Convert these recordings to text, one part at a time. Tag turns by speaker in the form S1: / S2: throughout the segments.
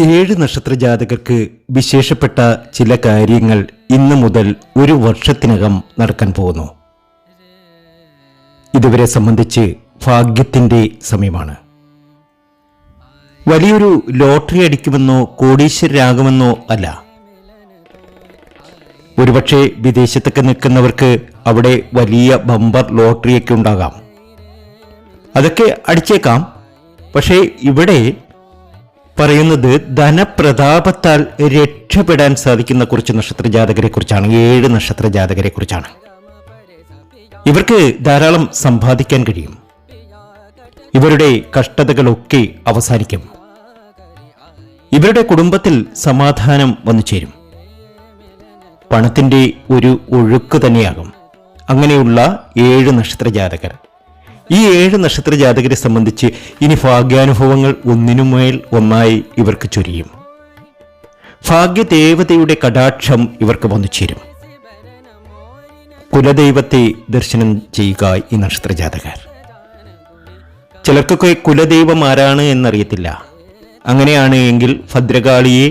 S1: ഏഴ് നക്ഷത്ര ജാതകർക്ക് വിശേഷപ്പെട്ട ചില കാര്യങ്ങൾ ഇന്നു മുതൽ ഒരു വർഷത്തിനകം നടക്കാൻ പോകുന്നു. ഇതുവരെ സംബന്ധിച്ച് ഭാഗ്യത്തിന്റെ സമയമാണ്. വലിയൊരു ലോട്ടറി അടിക്കുമെന്നോ കോടീശ്വരരാകുമെന്നോ അല്ല. ഒരുപക്ഷെ വിദേശത്തൊക്കെ നിൽക്കുന്നവർക്ക് അവിടെ വലിയ ബമ്പർ ലോട്ടറിയൊക്കെ ഉണ്ടാകാം. അതൊക്കെ അടിച്ചേക്കാം. പക്ഷേ ഇവിടെ പറയുന്നത് ധനപ്രതാപത്താൽ രക്ഷപ്പെടാൻ സാധിക്കുന്ന കുറച്ച് നക്ഷത്ര ജാതകരെ കുറിച്ചാണ് ഏഴ് നക്ഷത്ര ജാതകരെ കുറിച്ചാണ് ഇവർക്ക് ധാരാളം സമ്പാദിക്കാൻ കഴിയും. ഇവരുടെ കഷ്ടതകളൊക്കെ അവസാനിക്കും. ഇവരുടെ കുടുംബത്തിൽ സമാധാനം വന്നു ചേരും. പണത്തിന്റെ ഒരു ഒഴുക്ക് തന്നെയാകും. അങ്ങനെയുള്ള ഏഴ് നക്ഷത്ര ജാതകർ ഈ ഏഴ് നക്ഷത്ര ജാതകരെ സംബന്ധിച്ച് ഇനി ഭാഗ്യാനുഭവങ്ങൾ ഒന്നിനുമേൽ ഒന്നായി ഇവർക്ക് ചൊരിയും. ഭാഗ്യദേവതയുടെ കടാക്ഷം ഇവർക്ക് വന്നു ചേരും. കുലദൈവത്തെ ദർശനം ചെയ്യുക ഈ നക്ഷത്ര ജാതകർ ചിലർക്കൊക്കെ കുലദൈവം ആരാണ് എന്നറിയത്തില്ല. അങ്ങനെയാണ് എങ്കിൽ ഭദ്രകാളിയെ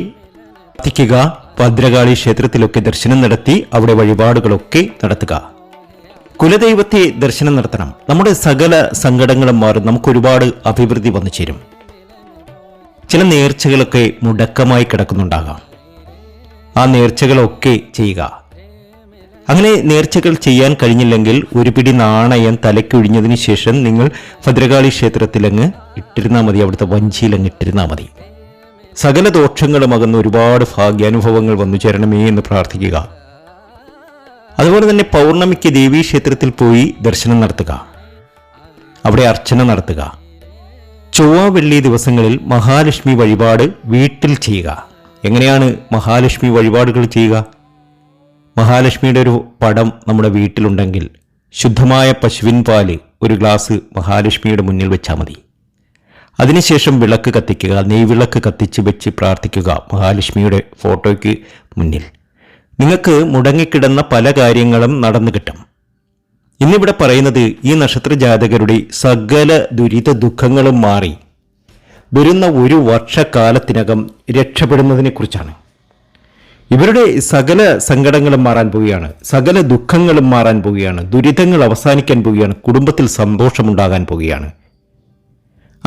S1: പ്രാർത്ഥിക്കുക ഭദ്രകാളി ക്ഷേത്രത്തിലൊക്കെ ദർശനം നടത്തി അവിടെ വഴിപാടുകളൊക്കെ നടത്തുക. കുലദൈവത്തെ ദർശനം നടത്തണം. നമ്മുടെ സകല സങ്കടങ്ങളും മാറും നമുക്ക് ഒരുപാട് അഭിവൃദ്ധി വന്നു ചേരും. ചില നേർച്ചകളൊക്കെ മുടക്കമായി കിടക്കുന്നുണ്ടാകാം. ആ നേർച്ചകളൊക്കെ ചെയ്യുക. അങ്ങനെ നേർച്ചകൾ ചെയ്യാൻ കഴിഞ്ഞില്ലെങ്കിൽ ഒരു പിടി നാണയം തലയ്ക്കൊഴിഞ്ഞതിന് ശേഷം നിങ്ങൾ ഭദ്രകാളി ക്ഷേത്രത്തിലങ്ങ് ഇട്ടിരുന്നാൽ മതി അവിടുത്തെ വഞ്ചിയിലങ്ങ് ഇട്ടിരുന്നാൽ മതി. സകല ദോഷങ്ങളും അകന്ന് ഒരുപാട് ഭാഗ്യാനുഭവങ്ങൾ വന്നു ചേരണമേ എന്ന് പ്രാർത്ഥിക്കുക. അതുപോലെ തന്നെ പൗർണമിക്ക് ദേവീ ക്ഷേത്രത്തിൽ പോയി ദർശനം നടത്തുക. അവിടെ അർച്ചന നടത്തുക. ചൊവ്വ വെള്ളി ദിവസങ്ങളിൽ മഹാലക്ഷ്മി വഴിപാട് വീട്ടിൽ ചെയ്യുക. എങ്ങനെയാണ് മഹാലക്ഷ്മി വഴിപാടുകൾ ചെയ്യുക? മഹാലക്ഷ്മിയുടെ ഒരു പടം നമ്മുടെ വീട്ടിലുണ്ടെങ്കിൽ ശുദ്ധമായ പശുവിൻ പാൽ ഒരു ഗ്ലാസ് മഹാലക്ഷ്മിയുടെ മുന്നിൽ വെച്ചാൽ മതി. അതിനുശേഷം വിളക്ക് കത്തിക്കുക നെയ്വിളക്ക് കത്തിച്ച് വെച്ച് പ്രാർത്ഥിക്കുക മഹാലക്ഷ്മിയുടെ ഫോട്ടോയ്ക്ക് മുന്നിൽ. നിങ്ങൾക്ക് മുടങ്ങിക്കിടന്ന പല കാര്യങ്ങളും നടന്നു കിട്ടും. ഇന്നിവിടെ പറയുന്നത് ഈ നക്ഷത്ര ജാതകരുടെ സകല ദുരിത ദുഃഖങ്ങളും മാറി വരുന്ന ഒരു വർഷക്കാലത്തിനകം രക്ഷപ്പെടുന്നതിനെ കുറിച്ചാണ്. ഇവരുടെ സകല സങ്കടങ്ങളും മാറാൻ പോവുകയാണ് സകല ദുഃഖങ്ങളും മാറാൻ പോവുകയാണ് ദുരിതങ്ങൾ അവസാനിക്കാൻ പോവുകയാണ് കുടുംബത്തിൽ സന്തോഷമുണ്ടാകാൻ പോവുകയാണ്.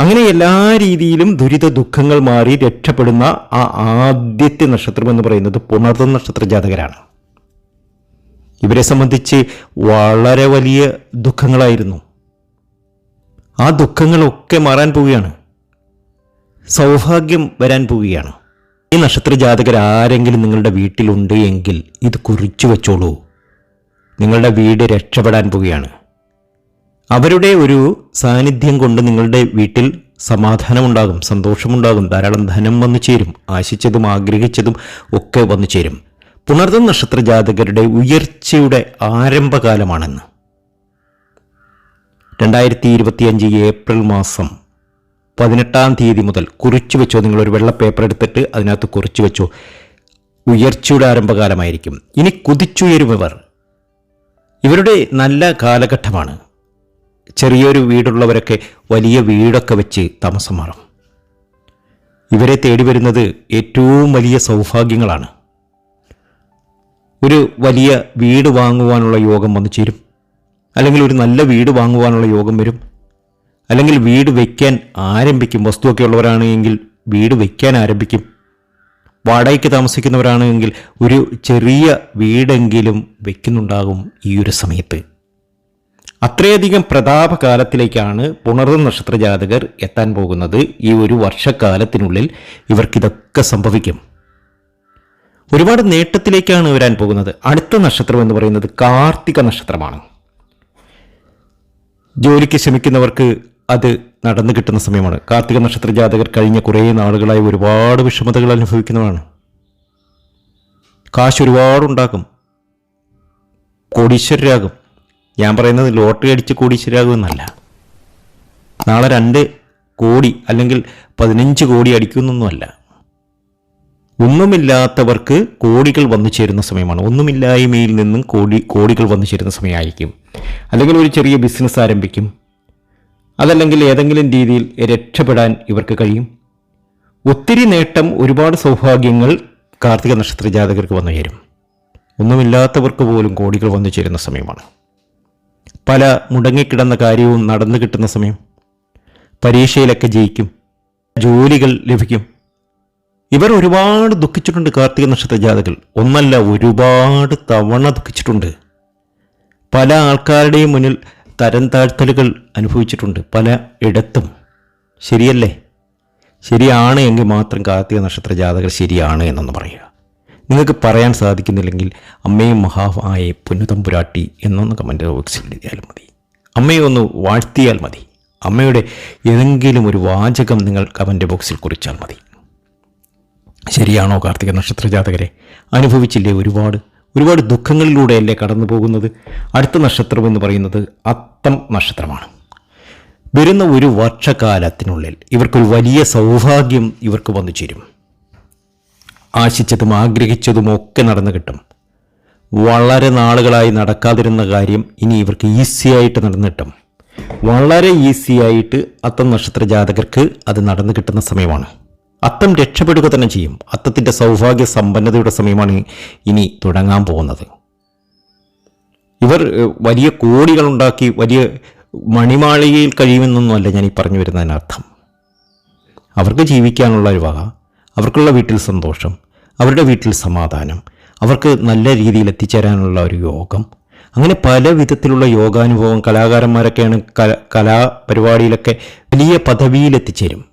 S1: അങ്ങനെ എല്ലാ രീതിയിലും ദുരിത ദുഃഖങ്ങൾ മാറി രക്ഷപ്പെടുന്ന ആ ആദ്യത്തെ നക്ഷത്രം എന്ന് പറയുന്നത് പുണർത്ത നക്ഷത്ര ജാതകരാണ്. ഇവരെ സംബന്ധിച്ച് വളരെ വലിയ ദുഃഖങ്ങളായിരുന്നു. ആ ദുഃഖങ്ങളൊക്കെ മാറാൻ പോവുകയാണ്. സൗഭാഗ്യം വരാൻ പോവുകയാണ്. ഈ നക്ഷത്ര ജാതകർ ആരെങ്കിലും നിങ്ങളുടെ വീട്ടിലുണ്ട് എങ്കിൽ ഇത് കുറിച്ചു വെച്ചോളൂ. നിങ്ങളുടെ വീട് രക്ഷപ്പെടാൻ പോവുകയാണ്. അവരുടെ ഒരു സാന്നിധ്യം കൊണ്ട് നിങ്ങളുടെ വീട്ടിൽ സമാധാനമുണ്ടാകും സന്തോഷമുണ്ടാകും ധാരാളം ധനം വന്നു ചേരും ആശിച്ചതും ആഗ്രഹിച്ചതും ഒക്കെ വന്നു ചേരും. പുണർന്ന നക്ഷത്ര ജാതകരുടെ ഉയർച്ചയുടെ ആരംഭകാലമാണെന്ന്. രണ്ടായിരത്തി ഇരുപത്തിയഞ്ച് ഏപ്രിൽ മാസം പതിനെട്ടാം തീയതി മുതൽ കുറിച്ചു വെച്ചോ നിങ്ങളൊരു വെള്ള പേപ്പർ എടുത്തിട്ട് അതിനകത്ത് കുറിച്ചു വെച്ചോ ഉയർച്ചയുടെ ആരംഭകാലമായിരിക്കും. ഇനി കുതിച്ചുയരും ഇവർ ഇവരുടെ നല്ല കാലഘട്ടമാണ്. ചെറിയൊരു വീടുള്ളവരൊക്കെ വലിയ വീടൊക്കെ വെച്ച് താമസം മാറും ഇവരെ തേടി വരുന്നത് ഏറ്റവും വലിയ സൗഭാഗ്യങ്ങളാണ്. ഒരു വലിയ വീട് വാങ്ങുവാനുള്ള യോഗം വന്നു ചേരും. അല്ലെങ്കിൽ ഒരു നല്ല വീട് വാങ്ങുവാനുള്ള യോഗം വരും. അല്ലെങ്കിൽ വീട് വയ്ക്കാൻ ആരംഭിക്കും. വസ്തുവൊക്കെ ഉള്ളവരാണെങ്കിൽ വീട് വയ്ക്കാൻ ആരംഭിക്കും. വാടകയ്ക്ക് താമസിക്കുന്നവരാണെങ്കിൽ ഒരു ചെറിയ വീടെങ്കിലും വയ്ക്കുന്നുണ്ടാകും ഈ ഒരു സമയത്ത്. അത്രയധികം പ്രതാപകാലത്തിലേക്കാണ് പുണർവ് നക്ഷത്ര ജാതകർ എത്താൻ പോകുന്നത്. ഈ ഒരു വർഷക്കാലത്തിനുള്ളിൽ ഇവർക്കിതൊക്കെ സംഭവിക്കും. ഒരുപാട് നേട്ടത്തിലേക്കാണ് വരാൻ പോകുന്നത്. അടുത്ത നക്ഷത്രം എന്ന് പറയുന്നത് കാർത്തിക നക്ഷത്രമാണ്. ജോലിക്ക് ശ്രമിക്കുന്നവർക്ക് അത് നടന്നു കിട്ടുന്ന സമയമാണ്. കാർത്തിക നക്ഷത്ര ജാതകർ കഴിഞ്ഞ കുറേ നാളുകളായി ഒരുപാട് വിഷമതകൾ അനുഭവിക്കുന്നതാണ് കാശ് ഒരുപാടുണ്ടാക്കും കോടീശ്വരരാകും. ഞാൻ പറയുന്നത് ലോട്ടറി അടിച്ച് കോടീശ്വരരാകും ശരിയാകുമെന്നല്ല. നാളെ രണ്ട് കോടി അല്ലെങ്കിൽ പതിനഞ്ച് കോടി അടിക്കുന്നൊന്നുമല്ല. ഒന്നുമില്ലാത്തവർക്ക് കോടികൾ വന്നു ചേരുന്ന സമയമാണ്. ഒന്നുമില്ലായ്മയിൽ നിന്നും കോടി കോടികൾ വന്നു ചേരുന്ന സമയമായിരിക്കും. അല്ലെങ്കിൽ ഒരു ചെറിയ ബിസിനസ് ആരംഭിക്കും. അതല്ലെങ്കിൽ ഏതെങ്കിലും രീതിയിൽ രക്ഷപ്പെടാൻ ഇവർക്ക് കഴിയും. ഒത്തിരി നേട്ടം ഒരുപാട് സൗഭാഗ്യങ്ങൾ കാർത്തിക നക്ഷത്ര ജാതകർക്ക് വന്നു ചേരും. ഒന്നുമില്ലാത്തവർക്ക് പോലും കോടികൾ വന്നു ചേരുന്ന സമയമാണ്. പല മുടങ്ങിക്കിടന്ന കാര്യവും നടന്നു കിട്ടുന്ന സമയം. പരീക്ഷയിലൊക്കെ ജയിക്കും. ജോലികൾ ലഭിക്കും. ഇവർ ഒരുപാട് ദുഃഖിച്ചിട്ടുണ്ട് കാർത്തിക നക്ഷത്ര ജാതകൾ ഒന്നല്ല ഒരുപാട് തവണ ദുഃഖിച്ചിട്ടുണ്ട്. പല ആൾക്കാരുടെയും മുന്നിൽ തരം താഴ്ത്തലുകൾ അനുഭവിച്ചിട്ടുണ്ട്. പല ഇടത്തും. ശരിയല്ലേ? ശരിയാണ് എങ്കിൽ മാത്രം കാർത്തിക നക്ഷത്ര ജാതകൾ ശരിയാണ് എന്നൊന്ന് പറയുക. നിങ്ങൾക്ക് പറയാൻ സാധിക്കുന്നില്ലെങ്കിൽ അമ്മയും മഹാമായ പുന്നതമ്പുരാട്ടി എന്നൊന്ന് കമന്റ് ബോക്സിൽ എഴുതിയാലും മതി. അമ്മയെ ഒന്ന് വാഴ്ത്തിയാൽ മതി. അമ്മയുടെ ഏതെങ്കിലും ഒരു വാചകം നിങ്ങൾ കമന്റ് ബോക്സിൽ കുറിച്ചാൽ മതി. ശരിയാണോ കാർത്തിക നക്ഷത്ര ജാതകരെ അനുഭവിച്ചില്ലേ ഒരുപാട്? ഒരുപാട് ദുഃഖങ്ങളിലൂടെയല്ലേ കടന്നു പോകുന്നത്? അടുത്ത നക്ഷത്രം എന്ന് പറയുന്നത് അത്തം നക്ഷത്രമാണ്. വരുന്ന ഒരു വർഷകാലത്തിനുള്ളിൽ ഇവർക്കൊരു വലിയ സൗഭാഗ്യം ഇവർക്ക് വന്നു ചേരും. ആശിച്ചതും ആഗ്രഹിച്ചതും ഒക്കെ നടന്നു കിട്ടും. വളരെ നാളുകളായി നടക്കാതിരുന്ന കാര്യം ഇനി ഇവർക്ക് ഈസിയായിട്ട് നടന്നു കിട്ടും. വളരെ ഈസിയായിട്ട് അത്തം നക്ഷത്ര ജാതകർക്ക് അത് നടന്നു കിട്ടുന്ന സമയമാണ്. അത്തം രക്ഷപ്പെടുക തന്നെ ചെയ്യും. അത്തത്തിന്റെ സൗഭാഗ്യ സമ്പന്നതയുടെ സമയമാണ് ഇനി തുടങ്ങാൻ പോകുന്നത്. ഇവർ വലിയ കോടികളുണ്ടാക്കി വലിയ മണിമാളികയിൽ കഴിയുമെന്നൊന്നുമല്ല ഞാൻ ഈ പറഞ്ഞു വരുന്നതിനർത്ഥം. അവർക്ക് ജീവിക്കാനുള്ള ഒരു വക. അവർക്കുള്ള വീട്ടിൽ സന്തോഷം അവരുടെ വീട്ടിൽ സമാധാനം അവർക്ക് നല്ല രീതിയിൽ എത്തിച്ചേരാനുള്ള ഒരു യോഗം. അങ്ങനെ പല വിധത്തിലുള്ള യോഗാനുഭവം കലാകാരന്മാരൊക്കെയാണ് കല കലാപരിപാടിയിലൊക്കെ വലിയ പദവിയിൽ എത്തിച്ചേരും.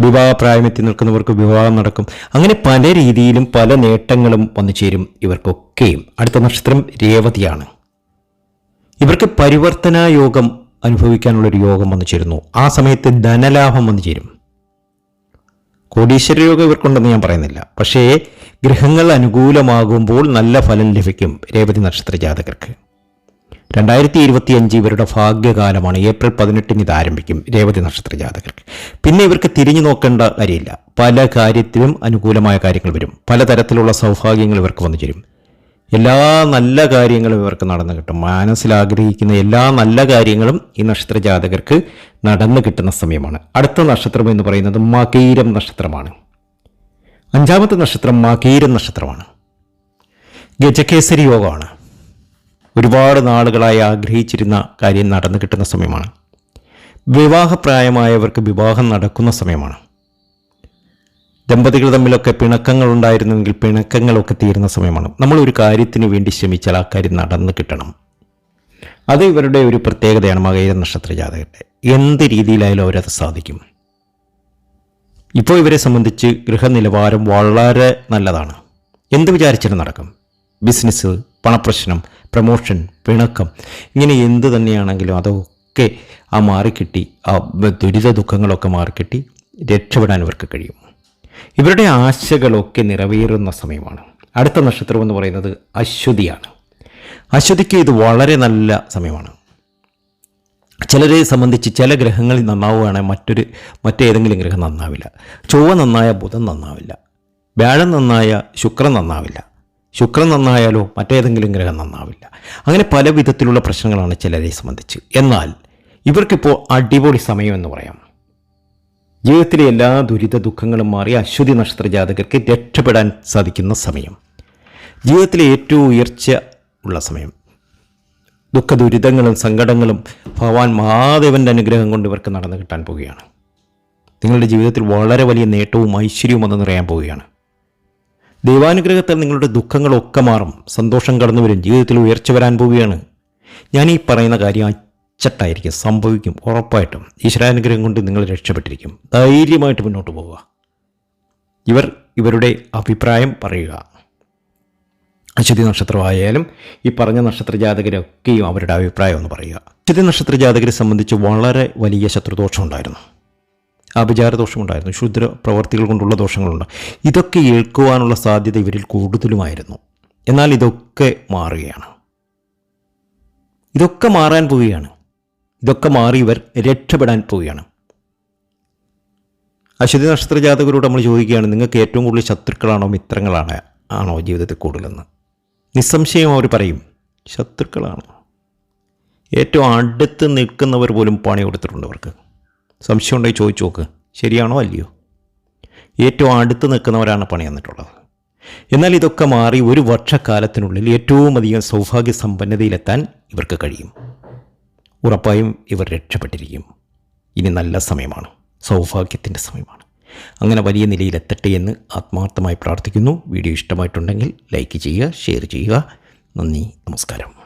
S1: വിവാഹപ്രായമെത്തി നിൽക്കുന്നവർക്ക് വിവാഹം നടക്കും. അങ്ങനെ പല രീതിയിലും പല നേട്ടങ്ങളും വന്നു ചേരും ഇവർക്കൊക്കെയും. അടുത്ത നക്ഷത്രം രേവതിയാണ്. ഇവർക്ക് പരിവർത്തന യോഗം അനുഭവിക്കാനുള്ളൊരു യോഗം വന്നു ചേരുന്നു. ആ സമയത്ത് ധനലാഭം വന്നു ചേരും. കോടീശ്വര യോഗം ഇവർക്കുണ്ടെന്ന് ഞാൻ പറയുന്നില്ല. പക്ഷേ ഗ്രഹങ്ങൾ അനുകൂലമാകുമ്പോൾ നല്ല ഫലം ലഭിക്കും രേവതി നക്ഷത്ര ജാതകർക്ക്. രണ്ടായിരത്തി ഇരുപത്തി അഞ്ച് ഇവരുടെ ഭാഗ്യകാലമാണ്. ഏപ്രിൽ പതിനെട്ടിന് ഇത് ആരംഭിക്കും രേവതി നക്ഷത്ര ജാതകർക്ക്. പിന്നെ ഇവർക്ക് തിരിഞ്ഞു നോക്കേണ്ട കാര്യമില്ല. പല കാര്യത്തിലും അനുകൂലമായ കാര്യങ്ങൾ വരും. പലതരത്തിലുള്ള സൗഭാഗ്യങ്ങൾ ഇവർക്ക് വന്നു ചേരും. എല്ലാ നല്ല കാര്യങ്ങളും ഇവർക്ക് നടന്നു കിട്ടും. മനസ്സിൽ ആഗ്രഹിക്കുന്ന എല്ലാ നല്ല കാര്യങ്ങളും ഈ നക്ഷത്ര ജാതകർക്ക് നടന്നു കിട്ടുന്ന സമയമാണ്. അടുത്ത നക്ഷത്രം എന്ന് പറയുന്നത് മകീരം നക്ഷത്രമാണ്. അഞ്ചാമത്തെ നക്ഷത്രം മകീരം നക്ഷത്രമാണ്. ഗജകേസരി യോഗമാണ്. ഒരുപാട് നാളുകളായി ആഗ്രഹിച്ചിരുന്ന കാര്യം നടന്നു കിട്ടുന്ന സമയമാണ്. വിവാഹപ്രായമായവർക്ക് വിവാഹം നടക്കുന്ന സമയമാണ്. ദമ്പതികൾ തമ്മിലൊക്കെ പിണക്കങ്ങൾ ഉണ്ടായിരുന്നുവെങ്കിൽ പിണക്കങ്ങളൊക്കെ തീരുന്ന സമയമാണ്. നമ്മൾ ഒരു കാര്യത്തിന് വേണ്ടി ശ്രമിച്ചാൽ ആ കാര്യം നടന്നു കിട്ടണം. അത് ഇവരുടെ ഒരു പ്രത്യേകതയാണ് മകയിര നക്ഷത്ര ജാതകത്തെ. എന്ത് രീതിയിലായാലും അവരത് സാധിക്കും. ഇപ്പോൾ ഇവരെ സംബന്ധിച്ച് ഗൃഹനിലവാരം വളരെ നല്ലതാണ്. എന്ത് വിചാരിച്ചാലും നടക്കും. ബിസിനസ് പണപ്രശ്നം പ്രമോഷൻ പിണക്കം ഇങ്ങനെ എന്ത് തന്നെയാണെങ്കിലും അതൊക്കെ ആ മാറിക്കിട്ടി ആ ദുരിത ദുഃഖങ്ങളൊക്കെ മാറിക്കിട്ടി രക്ഷപ്പെടാൻ ഇവർക്ക് കഴിയും. ഇവരുടെ ആശകളൊക്കെ നിറവേറുന്ന സമയമാണ്. അടുത്ത നക്ഷത്രം എന്ന് പറയുന്നത് അശ്വതിയാണ്. അശ്വതിക്ക് ഇത് വളരെ നല്ല സമയമാണ്. ചിലരെ സംബന്ധിച്ച് ചില ഗ്രഹങ്ങളിൽ നന്നാവുകയാണെങ്കിൽ മറ്റൊരു മറ്റേതെങ്കിലും ഗ്രഹം നന്നാവില്ല. ചൊവ്വ നന്നായ ബുധൻ നന്നാവില്ല. വ്യാഴം നന്നായ ശുക്രൻ നന്നാവില്ല. ശുക്രൻ നന്നായാലോ മറ്റേതെങ്കിലും ഗ്രഹം നന്നാവില്ല. അങ്ങനെ പല വിധത്തിലുള്ള പ്രശ്നങ്ങളാണ് ചിലരെ സംബന്ധിച്ച്. എന്നാൽ ഇവർക്കിപ്പോൾ അടിപൊളി സമയം എന്ന് പറയാം. ജീവിതത്തിലെ എല്ലാ ദുരിത ദുഃഖങ്ങളും മാറി അശ്വതി നക്ഷത്ര ജാതകർക്ക് രക്ഷപ്പെടാൻ സാധിക്കുന്ന സമയം. ജീവിതത്തിലെ ഏറ്റവും ഉയർച്ച ഉള്ള സമയം. ദുഃഖ ദുരിതങ്ങളും സങ്കടങ്ങളും ഭഗവാൻ മഹാദേവന്റെ അനുഗ്രഹം കൊണ്ട് ഇവർക്ക് നടന്നു കിട്ടാൻ പോവുകയാണ്. നിങ്ങളുടെ ജീവിതത്തിൽ വളരെ വലിയ നേട്ടവും ഐശ്വര്യവും വന്ന് നിറയാൻ പോവുകയാണ്. ദൈവാനുഗ്രഹത്താൽ നിങ്ങളുടെ ദുഃഖങ്ങളൊക്കെ മാറും. സന്തോഷം കടന്നു വരും ജീവിതത്തിൽ ഉയർച്ച വരാൻ പോവുകയാണ്. ഞാൻ ഈ പറയുന്ന കാര്യം അച്ചട്ടായിരിക്കും സംഭവിക്കും ഉറപ്പായിട്ടും. ഈശ്വരാനുഗ്രഹം കൊണ്ട് നിങ്ങൾ രക്ഷപ്പെട്ടിരിക്കും. ധൈര്യമായിട്ട് മുന്നോട്ട് പോവുക. ഇവർ ഇവരുടെ അഭിപ്രായം പറയുക. അശ്വതി നക്ഷത്രമായാലും ഈ പറഞ്ഞ നക്ഷത്ര ജാതകരൊക്കെയും അവരുടെ അഭിപ്രായം ഒന്ന് പറയുക. അശ്വതി നക്ഷത്ര ജാതകരെ സംബന്ധിച്ച് വളരെ വലിയ ശത്രുദോഷം ഉണ്ടായിരുന്നു. ആഭിചാര ദോഷമുണ്ടായിരുന്നു ക്ഷുദ്ര പ്രവർത്തികൾ കൊണ്ടുള്ള ദോഷങ്ങളുണ്ട്. ഇതൊക്കെ ഏൽക്കുവാനുള്ള സാധ്യത ഇവരിൽ കൂടുതലുമായിരുന്നു. എന്നാൽ ഇതൊക്കെ മാറുകയാണ്. ഇതൊക്കെ മാറാൻ പോവുകയാണ്. ഇതൊക്കെ മാറി ഇവർ രക്ഷപ്പെടാൻ പോവുകയാണ്. അശ്വതി നക്ഷത്ര ജാതകരോട് നമ്മൾ ചോദിക്കുകയാണ് നിങ്ങൾക്ക് ഏറ്റവും കൂടുതൽ ശത്രുക്കളാണോ മിത്രങ്ങളാണ്? ആണോ ജീവിതത്തിൽ കൂടുതലെന്ന്? നിസ്സംശയം അവർ പറയും ശത്രുക്കളാണ്. ഏറ്റവും അടുത്ത് നിൽക്കുന്നവർ പോലും പണി കൊടുത്തിട്ടുണ്ട് അവർക്ക്. സംശയം ഉണ്ടെങ്കിൽ ചോദിച്ചു നോക്ക് ശരിയാണോ അല്ലയോ? ഏറ്റവും അടുത്ത് നിൽക്കുന്നവരാണ് പണി തന്നിട്ടുള്ളത്. എന്നാൽ ഇതൊക്കെ മാറി ഒരു വർഷക്കാലത്തിനുള്ളിൽ ഏറ്റവും അധികം സൗഭാഗ്യ സമ്പന്നതയിലെത്താൻ ഇവർക്ക് കഴിയും. ഉറപ്പായും ഇവർ രക്ഷപ്പെട്ടിരിക്കും. ഇനി നല്ല സമയമാണ്. സൗഭാഗ്യത്തിന്റെ സമയമാണ്. അങ്ങനെ വലിയ നിലയിലെത്തട്ടെ എന്ന് ആത്മാർത്ഥമായി പ്രാർത്ഥിക്കുന്നു. വീഡിയോ ഇഷ്ടമായിട്ടുണ്ടെങ്കിൽ ലൈക്ക് ചെയ്യുക ഷെയർ ചെയ്യുക. നന്ദി നമസ്കാരം.